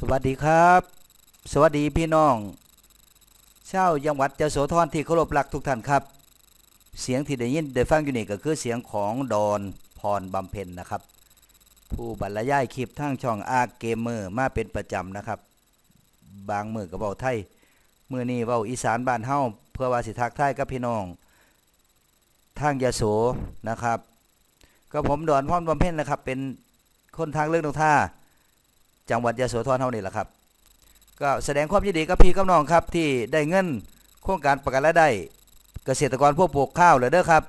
สวัสดีครับ สวัสดีพี่น้องเช่าจังหวัดยโสธรที่เคารพรักทุกท่านครับ เสียงที่ได้ยินได้ฟังอยู่นี่ก็คือเสียงของดอนพรบำเพ็ญนะครับ ผู้บรรยายคลิปทางช่องอาเกมเมอร์มาเป็นประจำนะครับ บางมือก็เว้าไทยมือนี้เว้าอีสานบ้านเฮาเพื่อว่าสิทักไทยกับพี่น้องทางยโสนะครับ ก็ผมดอนพรบำเพ็ญนะครับ เป็นคนทางเรื่องนกท่า จังหวัดยะโสธรเท่านี้แหละครับ ก็แสดงความยินดีกับพี่กับน้องครับ ที่ได้เงินโครงการประกันรายได้ เกษตรกรผู้ปลูกข้าวเลยเด้อครับ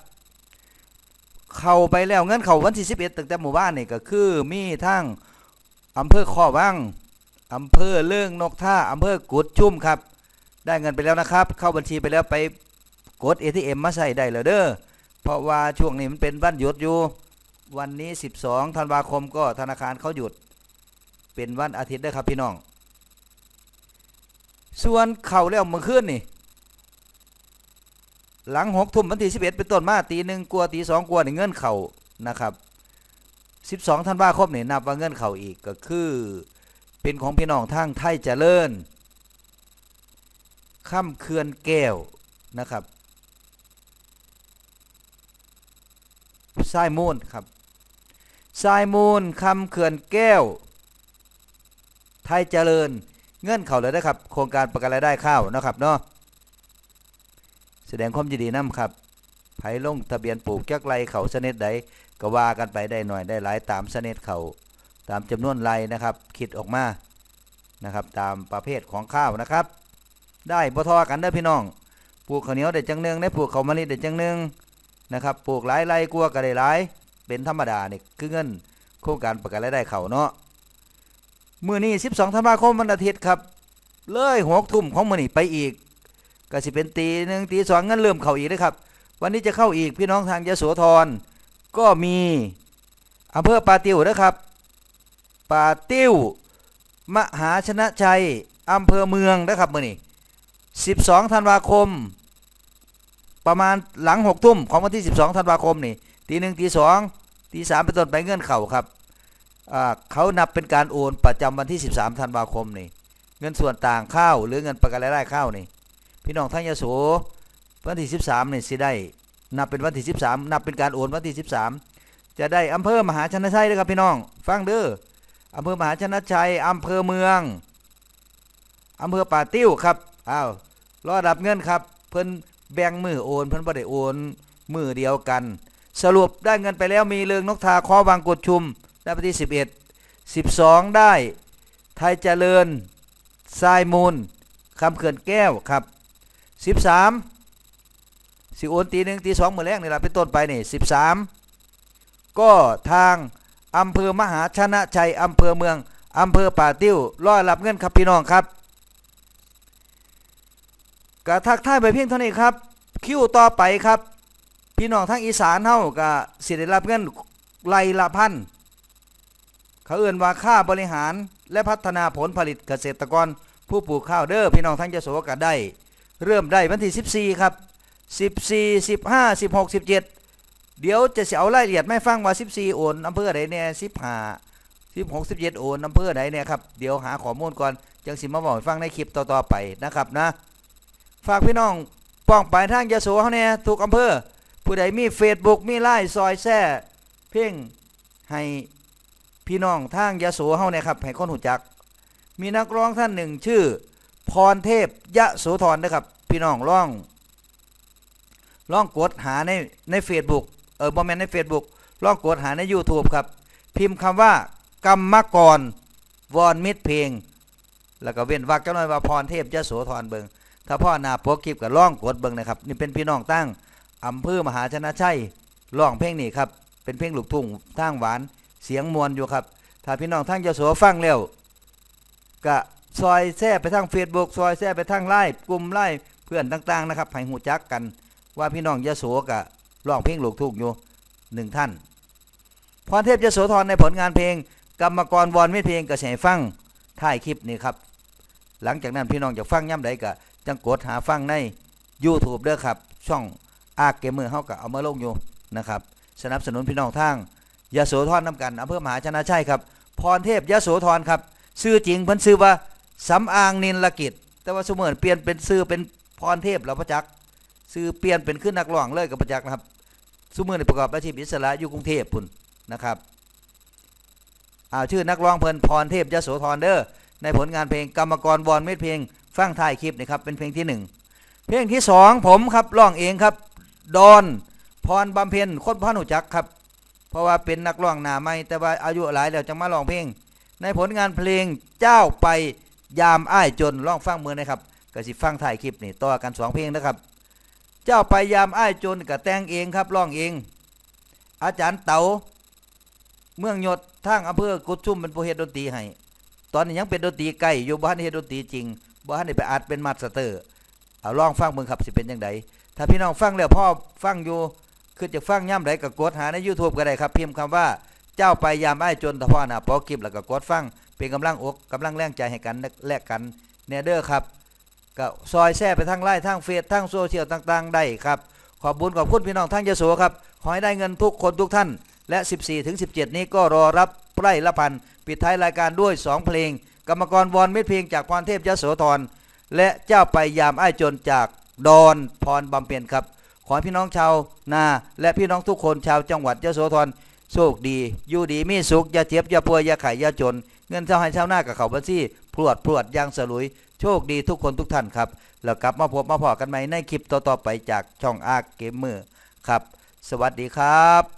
เข้าไปแล้วเงินเข้าวันที่11ตั้งแต่หมู่บ้านนี่ก็คือมีทั้งอำเภอข้อวังอำเภอเลื่องนกท่าอำเภอกุดชุ่มครับ ได้เงินไปแล้วนะครับ เข้าบัญชีไปแล้วไปกด ATM มาใส่ได้เลยเด้อเพราะว่าช่วงนี้มันเป็นวันหยุดอยู่ วันนี้ 12ธันวาคมก็ธนาคารเขาหยุด เป็นวันอาทิตย์เด้ครับพี่น้อง ส่วนเข่าแล้วเมื่อคืนนี่ หลังหกทุ่มวันที่สิบเอ็ดเป็นต้นมาตีหนึ่งกลัวตีสองกลัวในี่เงินเข่านะครับสิบสองธันวาคมนี่นับว่าเงินเข่าอีกก็คือ เป็นของพี่น้องทางไทยเจริญค่ำเคือนแก้วนะครับทรายมูลครับทรายมูลคำเขื่อนแก้ว ไทยเจริญเงื่อนเขาเลยนะครับ โครงการประกันรายได้ข้าวนะครับเนาะแสดงความยินดีนํครับไผลงทะเบียนปลูกจักไรเขาสนิทใดก็ว่ากันไปได้หน่อยได้หลายตามสนิทเขาตามจำนวนไรนะครับ คิดออกมานะครับ ตามประเภทของข้าวนะครับ ได้บ่ทอกันเด้พี่น้อง ปลูกข้าวเหนียวได้จังหนึงได้ปลูกข้าวมะลิได้จังหนึงนะครับ ปลูกหลายไรกลัวก็ได้หลาย เป็นธรรมดานี่คือเงินโครงการประกันรายได้เขาเนาะ มื่อนี้ 12 ธันวาคมวันอาทิตย์ครับ เลยหกทุ่มของมื่อนี้ไปอีกก็สิเป็นตีหนึ่งตีสองงั้นเริ่มเข้าอีกนะครับ วันนี้จะเข้าอีกพี่น้องทางยโสธรก็มีอำเภอปาติวนะครับปาติวมหาชนะชัยอำเภอเมืองนะครับมื่อนี้ 12 ธันวาคม ประมาณหลังหกทุ่มของวันที่ 12 ธันวาคมนี่ตีหนึ่งตีสองตีสามเป็นต้นไปเงื่อนเข่าครับ เขานับเป็นการโอนประจำวันที่ 13ธันวาคมนี่เงินส่วนต่างข้าวหรือเงินประกันรายได้ข้าวนี่ พี่น้องทั้งยโสวันที่ 13นี่สิได้นับเป็นวันที่ 13 นับเป็นการโอนวันที่ 13 จะได้อำเภอมหาชนชัยเด้อครับพี่น้อง ฟังเด้ออำเภอมหาชนชัยอำเภอเมืองอำเภอป่าติ้วครับอ้าวรอรับเงินครับ เพิ่นแบ่งมือโอน เพิ่นบ่ได้โอนมือเดียวกัน สรุปได้เงินไปแล้วมีเรืองนกทาคอวังกดชุม ได้ไปที่ 11 12 ได้ไทยเจริญทรายมูลคำเขื่อนแก้วครับ 13 สิโอนตีหนึ่งตีสองมือแรกนี่ละเป็นต้นไปนี่13 ก็ทางอำเภอมหาชนะชัยอำเภอเมืองอำเภอป่าติ้วรอรับเงินครับพี่น้องครับกะทักทายไปเพียงเท่านี้ครับ คิวต่อไปครับ พี่น้องทางอีสานเฮาก็สิได้รับเงินไล่ละพัน เขาเอื่นว่าค่าบริหารและพัฒนาผลผลิตเกษตรกร ผู้ปลูกข้าวเด้อพี่น้องทั้งจะโสกันได้ เริ่มได้วันที่ 14 ครับ 14 15 16 17 เดี๋ยวจะเสียเอารายละเอียดไม่ฟังว่า 14 โอนอำเภอใดเนี่ย15 16 17 โอนอำเภอใดเนี่ยครับเดี๋ยวหาข้อมูลก่อนจังสิมาบอกให้ฟังในคลิปต่อๆไปนะครับนะ ฝากพี่น้องป้องไปทางยะโสเขาเนี่ยทุกอำเภอผู้ใดมีเฟซบุ๊กมีไลน์ซอยแซ่เพ่งให้ พี่น้องทางยะโสเฮาเนี่ยครับให้คนหูจัก มีนักร้องท่านหนึ่งชื่อ พรเทพยะโสธรนะครับ พี่น้องร้องร้องกดหาในในเฟซบุ๊กเออบ่แม่นในเฟซบุ๊กร้องกดหาใน YouTube ครับ พิมพ์คำว่ากรรมกรวอนมิตรเพลง แล้วก็เว้นวรรคจักหน่อยว่าพรเทพยะโสธรเบิงถ้าพ่อน้าปกคลิปก็ร้องกดเบิงนะครับนี่เป็นพี่น้องตั้งอำเภอมหาชนะชัยร้องเพลงนี้ครับเป็นเพลงลูกทุ่งทางหวาน เสียงมวลอยู่ครับ ถ้าพี่น้องทางยโสฟังแล้วก็ซอยแซ่ไปทาง Facebook ซอยแซ่ไปทางไลน์กลุ่มไลน์เพื่อนต่าง ๆ นะครับให้หูจักกัน ว่าพี่น้องยโสก็ร้องเพลงลูกทุ่งอยู่หนึ่งท่านพรเทพยโสธรในผลงานเพลง กรรมกรวอนไม่เพลงกระแสฟังถ่ายคลิปนี่ครับ หลังจากนั้นพี่น้องจะฟังย่ำใดก็จังกดหาฟังใน YouTube เด้อครับ ช่องอาเกมเมอร์เฮาก็เอามาลงอยู่นะครับ สนับสนุนพี่น้องทาง ยโสธรน้ำกันอำเภอมหาชนะชัยครับ พรเทพยโสธรครับชื่อจริงเพิ่นชื่อว่าสำอางนินลกิจ แต่ว่าสมอเปลี่ยนเป็นชื่อเป็นพรเทพแล้วประจักษ์ชื่อเปลี่ยนเป็นขึ้นนักร้องเลยกับประจักษ์นะครับสมอนประกอบอาชีพอิสระอยู่กรุงเทพพุ่นนะครับอาชื่อนักร้องเพลินพรเทพยโสธรเด้อในผลงานเพลงกรรมกรวอนเม็ดเพลงฟังท้ายคลิปนี่ครับเป็นเพลงที่หนึ่งเพลงที่สองผมครับร้องเองครับ ดอนพรบำเพ็ญคนพ่อหนูจักครับ เพราะว่าเป็นนักร้องหน้าใหม่แต่ว่าอายุหลายแล้วจังมาร้องเพลง ในผลงานเพลงเจ้าไปยามอ้ายจนร้องฟังมือนะครับก็สิฟังถ่ายคลิปนี่ต่อกันสองเพลงนะครับ เจ้าไปยามอ้ายจนก็แต่งเองครับร้องเอง อาจารย์เต๋าเมืองยศทางอำเภอกุดชุมเป็นผู้เฮ็ดดนตรีให้ตอนนี้ยังเป็นดนตรีไกลอยู่บ้านเฮ็ดดนตรีจริงบ้านได้ไปอัดเป็นมาสเตอร์เอาลองฟังเบิ่งครับสิเป็นจังไดถ้าพี่น้องฟังแล้วพ่อฟังอยู่ คือจะฟังย่ำใดก็กดหาใน YouTube ก็ได้ครับ พิมพ์คำว่าเจ้าไปยามไอ้จนตะพ่อน้าปอคลิปแล้วก็กดฟัง เป็นกำลังอกกำลังแรงใจให้กันแลกกันแนเดอร์ครับก็ซอยแช่ไปทางไลน์ทางเฟซทางโซเชียลต่าง ๆ ได้ครับ ขอบบุญขอบคุณพี่น้องทั้งยโสครับ ขอให้ได้เงินทุกคนทุกท่าน และ 14ถึง17 นี้ก็รอรับไพร่ละพัน ปิดท้ายรายการด้วย 2 เพลง กรรมกรวอนเม็ดเพลงจากพรเทพยโสธรและเจ้าไปยามไอ้จนจากดอนพรบำเพ็ญครับ ขอให้พี่น้องชาวนาและพี่น้องทุกคนชาวจังหวัดยะโสธรโชคดีอยู่ดีมีสุขอย่าเจ็บอย่าป่วยอย่าไข่อย่าจน เงินเท่าให้ชาวนากับเขาบัญชีพรวดพรวดอยางสลุย โชคดีทุกคนทุกท่านครับ แล้วกลับมาพบมาพอกันใหม่ในคลิปต่อๆไปจากช่องอาร์เกมเมอร์ครับ สวัสดีครับ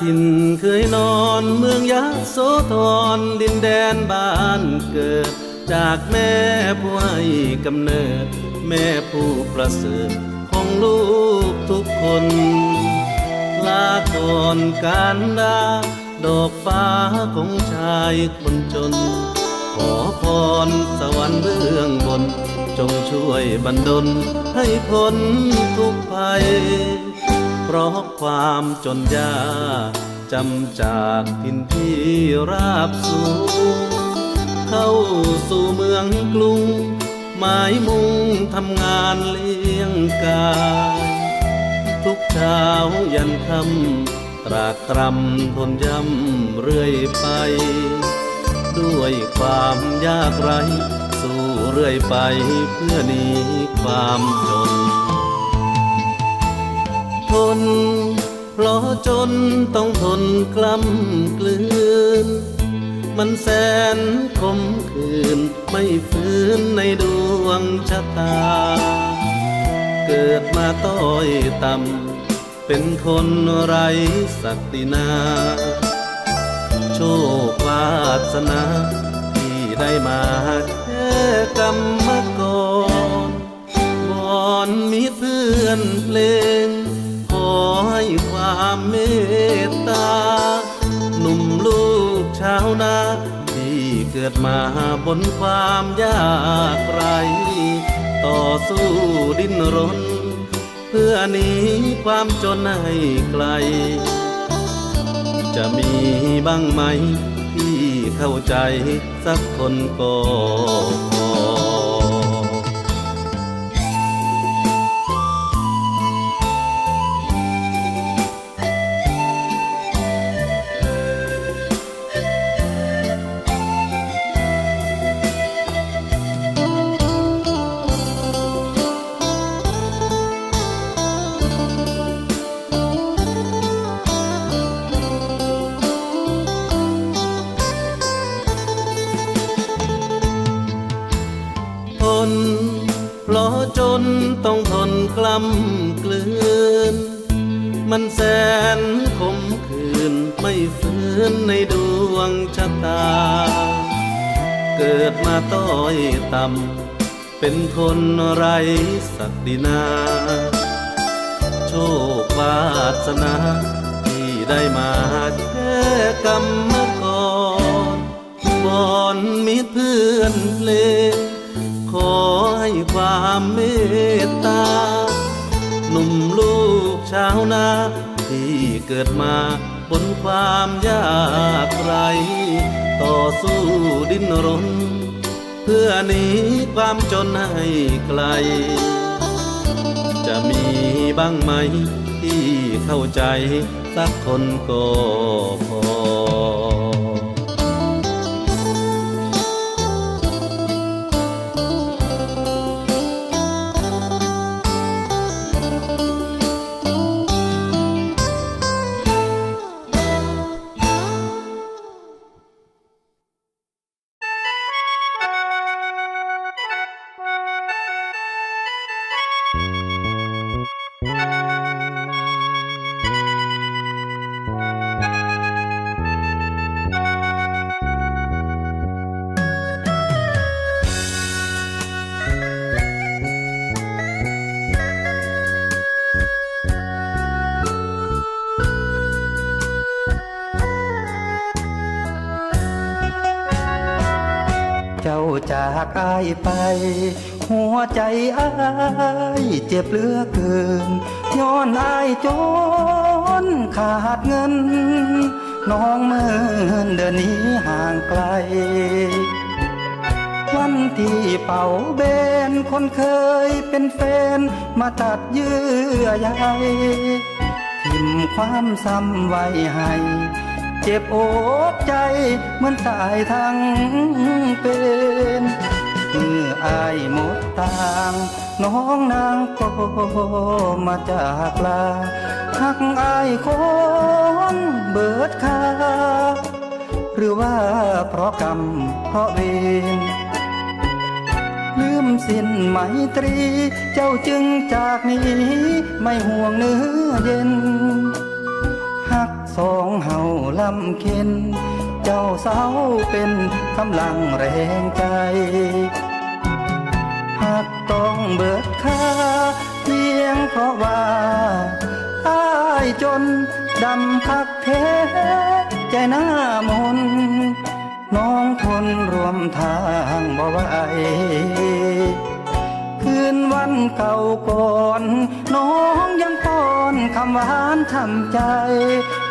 ถิ่นเคยนอนเมืองยะโสธรดินแดนบ้านเกิด จากแม่ผู้ให้กำเนิด แม่ผู้ประเสริฐของลูกทุกคน ลาก่อนการดาดอกฟ้าของชายคนจน ขอพรสวรรค์เบื้องบน จงช่วยบันดลให้พ้นทุกภัย เพราะความจนยากจำจากทินที่ราบสูง เข้าสู่เมืองกรุง หมายมุ่งทำงานเลี้ยงกาย ทุกเช้ายันค่ำตรากตรำทนย่ำเรื่อยไป ด้วยความยากไร สู้เรื่อยไปเพื่อหนีความจน ทนเพราะจนต้องทนกล้ำกลืน มันแสนคมคืนไม่ฟื้นในดวงชะตา เกิดมาต้อยต่ำเป็นคนไร้ศักดินา โชควาสนาที่ได้มาแค่กรรมกรวอนมีเพื่อนเพลง ความเมตตา หนุ่มลูกชาวนาที่เกิดมาบนความยากไร ต่อสู้ดิ้นรน เพื่อหนีความจนให้ไกล จะมีบ้างไหมที่เข้าใจสักคนก็ ดมาต้อยต่ำเป็นคนไร้ศักดินา โชควาสนา ที่ได้มาแค่กรรมกรบอนมิตรเพื่อนเลงอให้ความเมตตา หนุ่มลูกชาวนา ที่เกิดมาบนความยากไร ต่อสู้ดิ้นรน เพื่อหนีความจนให้ไกล จะมีบ้างไหมที่เข้าใจสักคนก็พอ เจ้าจากอายไป หัวใจอายเจ็บเหลือเกิน ย้อนอายจนขาดเงิน น้องเมินเดินหนี้ห่างไกล วันที่เป่าเบนคนเคยเป็นแฟน มาตัดเยื่อใยทิมความซ้ำไว้ให้ จ็บอกใจเหมือนตายทั้งเป็นเมื่ออายหมดตางน้องนางก็มาจากลาหักอายคนเบิดคาหรือว่าเพราะกรรมเพราะเวรลืมสิ้นไหมตรี เจ้าจึงจากนี้ ไม่ห่วงเนื้อเย็น สองเฮาลำเค็นเจ้าเศร้าเป็นกำลังแรงใจหากต้องเบิดค่าเพียงเพราะว่าอายจนดำคักแท้ใจหน้ามนน้องทนรวมทางบ่ไหวคืนวันเก่าก่อน น้องยังป้อนคำหวานทำใจ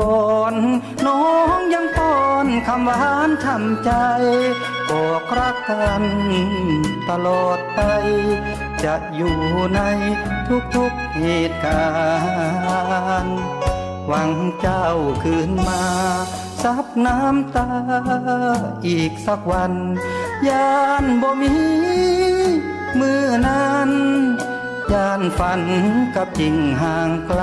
ก่อน น้องยังป้อนคำหวานทำใจบอกรักกันตลอดไป จะอยู่ในทุกๆเหตุการณ์หวังเจ้าคืนมา ซับน้ำตาอีกสักวัน ยานบ่มีมือนั้นยานฝันกับจริงห่างไกล